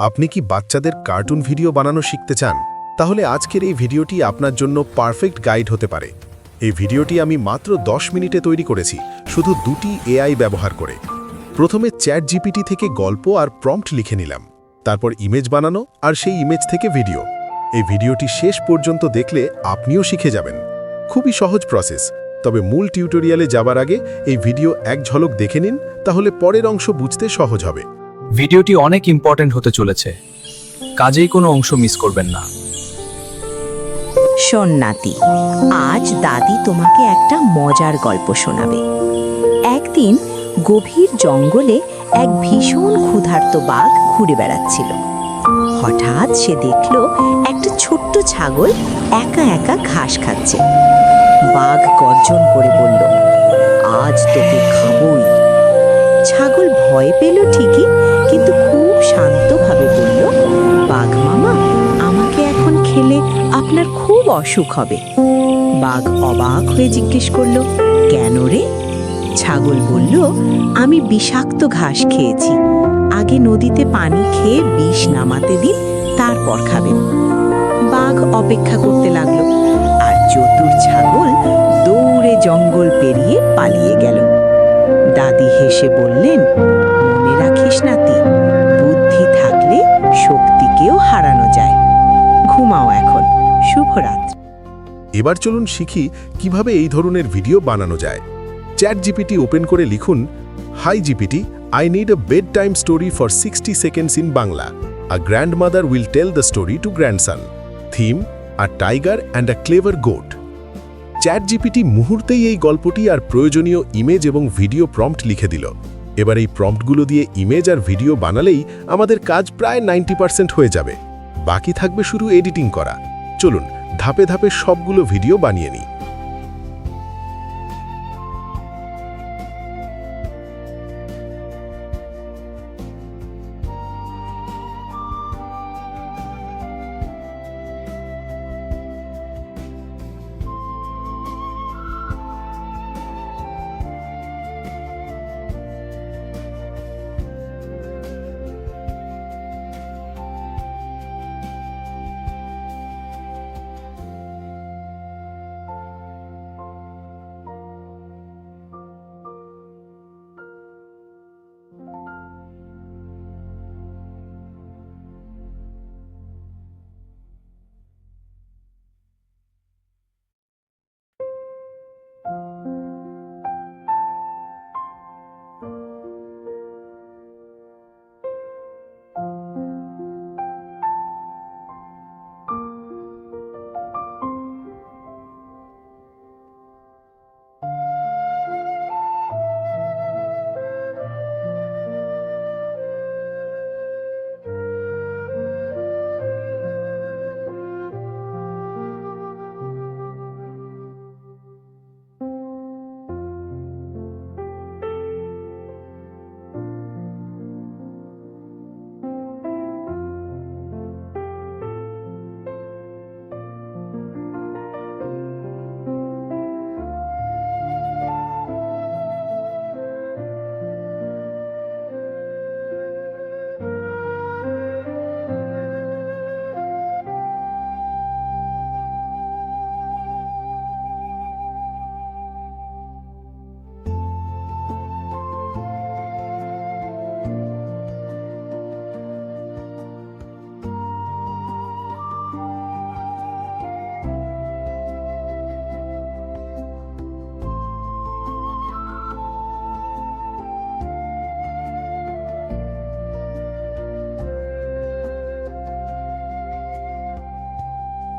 আপনি কি বাচ্চাদের কার্টুন ভিডিও বানানো শিখতে চান? তাহলে আজকের এই ভিডিওটি আপনার জন্য পারফেক্ট গাইড হতে পারে। এই ভিডিওটি আমি মাত্র 10 মিনিটে তৈরি করেছি, শুধু দুটি এআই ব্যবহার করে। প্রথমে চ্যাট জিপিটি থেকে গল্প আর প্রম্পট লিখে নিলাম। তারপর ইমেজ বানানো আর সেই ইমেজ থেকে ভিডিও। এই ভিডিওটি শেষ পর্যন্ত দেখলে আপনিও শিখে যাবেন। খুবই সহজ প্রসেস। তবে মূল টিউটোরিয়ালে যাবার আগে এই ভিডিও এক ঝলক দেখে নিন, তাহলে পরের অংশ বুঝতে সহজ হবে। ভিডিওটি অনেক ইম্পর্ট্যান্ট হতে চলেছে। কাজেই কোনো অংশ মিস করবেন না। শোন নাতি আজ দাদি তোমাকে একটা মজার গল্প শোনাবে। একদিন গভীর জঙ্গলে এক ভীষণ ক্ষুধার্ত বাঘ ঘুরে বেড়াচ্ছিল। হঠাৎ সে দেখল একটা ছোট্ট ছাগল একা একা ঘাস খাচ্ছে। বাঘ গর্জন করে বলল, আজ তোকে খাবই। ছাগল ভয় পেল ঠিকই, কিন্তু খুব শান্তভাবে বলল, বাঘ মামা, আমাকে এখন খেলে আপনার খুব অসুখ হবে। বাঘ অবাক হয়ে জিজ্ঞেস করল, কেন রে? ছাগল বলল, আমি বিষাক্ত ঘাস খেয়েছি। আগে নদীতে পানি খেয়ে বিষ নামাতে দিন, তারপর খাবেন। বাঘ অপেক্ষা করতে লাগল, আর চতুর ছাগল দৌড়ে জঙ্গল পেরিয়ে পালিয়ে গেল। দাদি হেসে বললেন, মনে রাখিস নাতি, বুদ্ধি থাকলে শক্তিকেও হারানো যায়। ঘুমাও এখন। শুভরাত্রি। এবার চলুন শিখি কীভাবে এই ধরনের ভিডিও বানানো যায়। চ্যাট জিপিটি ওপেন করে লিখুন, hi GPT, I need a bedtime story for sixty seconds in Bangla. A grandmother will tell the story to grandson. Theme, a tiger and a clever goat. ChatGPT মুহূর্তেই এই গল্পটি আর প্রয়োজনীয় image এবং video prompt লিখে দিল। এবার এই প্রম্পটগুলো দিয়ে ইমেজ আর ভিডিও বানালেই আমাদের কাজ প্রায় নাইনটি পার্সেন্ট হয়ে যাবে। বাকি থাকবে শুধু এডিটিং করা। চলুন, ধাপে ধাপে সবগুলো ভিডিও বানিয়ে নিই।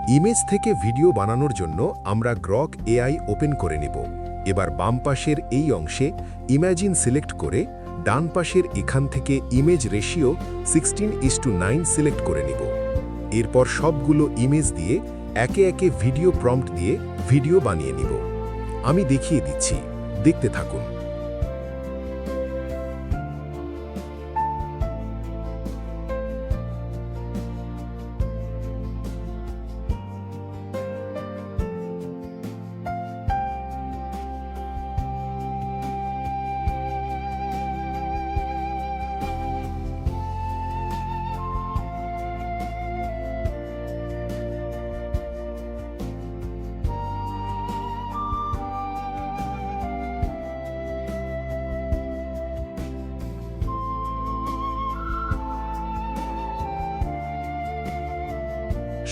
ইমেজ থেকে ভিডিও বানানোর জন্য আমরা গ্রক এআই ওপেন করে নেব। এবার বাম পাশের এই অংশে ইম্যাজিন সিলেক্ট করে ডান পাশের এখান থেকে image ratio sixteen is to nine select করে নিব। এরপর সবগুলো ইমেজ দিয়ে একে একে ভিডিও প্রম্পট দিয়ে ভিডিও বানিয়ে নিব। আমি দেখিয়ে দিচ্ছি। দেখতে থাকুন।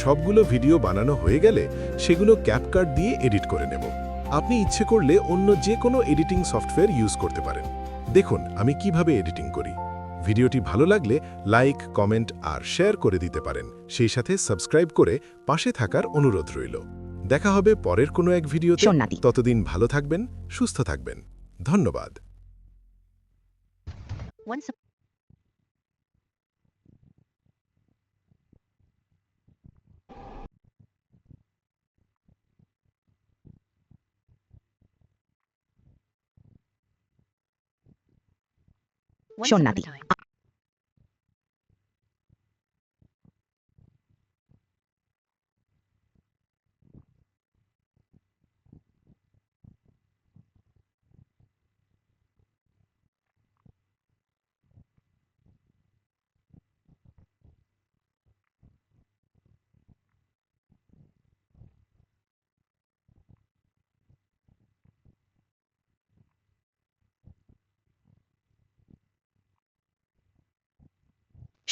সবগুলো ভিডিও বানানো হয়ে গেলে সেগুলো ক্যাপকার্ট দিয়ে এডিট করে নেব। আপনি ইচ্ছে করলে অন্য যে কোনো এডিটিং সফটওয়্যার ইউজ করতে পারেন। দেখুন আমি কীভাবে এডিটিং করি। ভিডিওটি ভালো লাগলে লাইক কমেন্ট আর শেয়ার করে দিতে পারেন। সেই সাথে সাবস্ক্রাইব করে পাশে থাকার অনুরোধ রইল। দেখা হবে পরের কোনো এক ভিডিওতে। ততদিন ভালো থাকবেন সুস্থ থাকবেন। ধন্যবাদ। Sean Nati.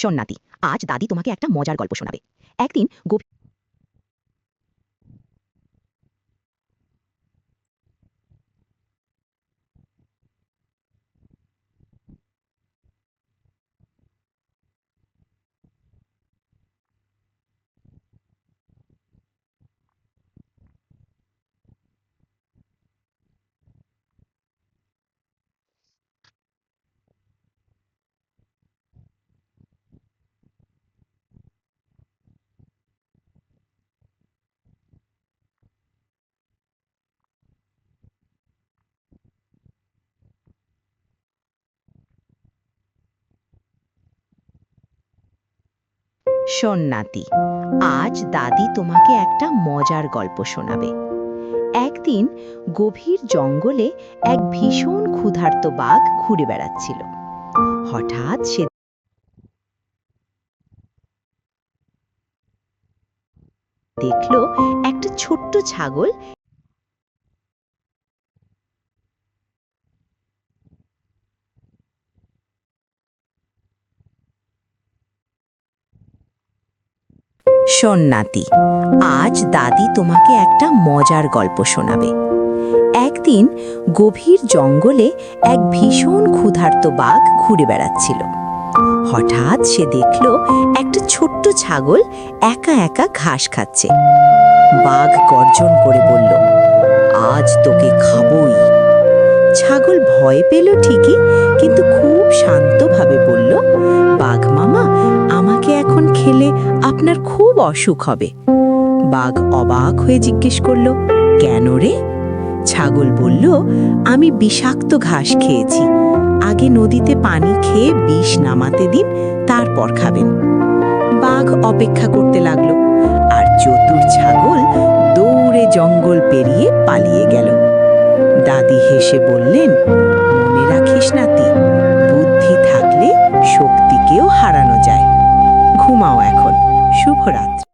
সোনাতি আজ দাদি তোমাকে একটা মজার গল্প শোনাবে। একদিন গোপী সোননাতি আজ দাদি তোমাকে একটা মজার গল্প শোনাবে। একদিন গভীর জঙ্গলে এক ভীষণ ক্ষুধার্ত বাঘ ঘুরে বেড়াচ্ছিল। হঠাৎ সে দেখল একটা ছোট্ট ছাগল সোননাতি আজ দাদি তোমাকে একটা মজার গল্প শোনাবে। একদিন গভীর জঙ্গলে এক ভীষণ ক্ষুধার্ত বাঘ ঘুরে বেড়াচ্ছিল। হঠাৎ সে দেখল একটা ছোট্ট ছাগল একা একা ঘাস খাচ্ছে। বাঘ গর্জন করে বলল, আজ তোকে খাবই। ছাগল ভয় পেল ঠিকই, কিন্তু খুব শান্তভাবে বলল, বাঘ মামা খেলে আপনার খুব অসুখ হবে। বাঘ অবাক হয়ে জিজ্ঞেস করল, কেন রে? ছাগল বলল, আমি বিষাক্ত ঘাস খেয়েছি। আগে নদীতে পানি খেয়ে বিষ নামাতে দিন, তারপর খাবেন। বাঘ অপেক্ষা করতে লাগল, আর চতুর ছাগল দৌড়ে জঙ্গল পেরিয়ে পালিয়ে গেল। দাদি হেসে বললেন, মনে রাখিস না নাতি, বুদ্ধি থাকলে শক্তিকেও হারানো যায়। ঘুমাও এখন। শুভরাত্রি।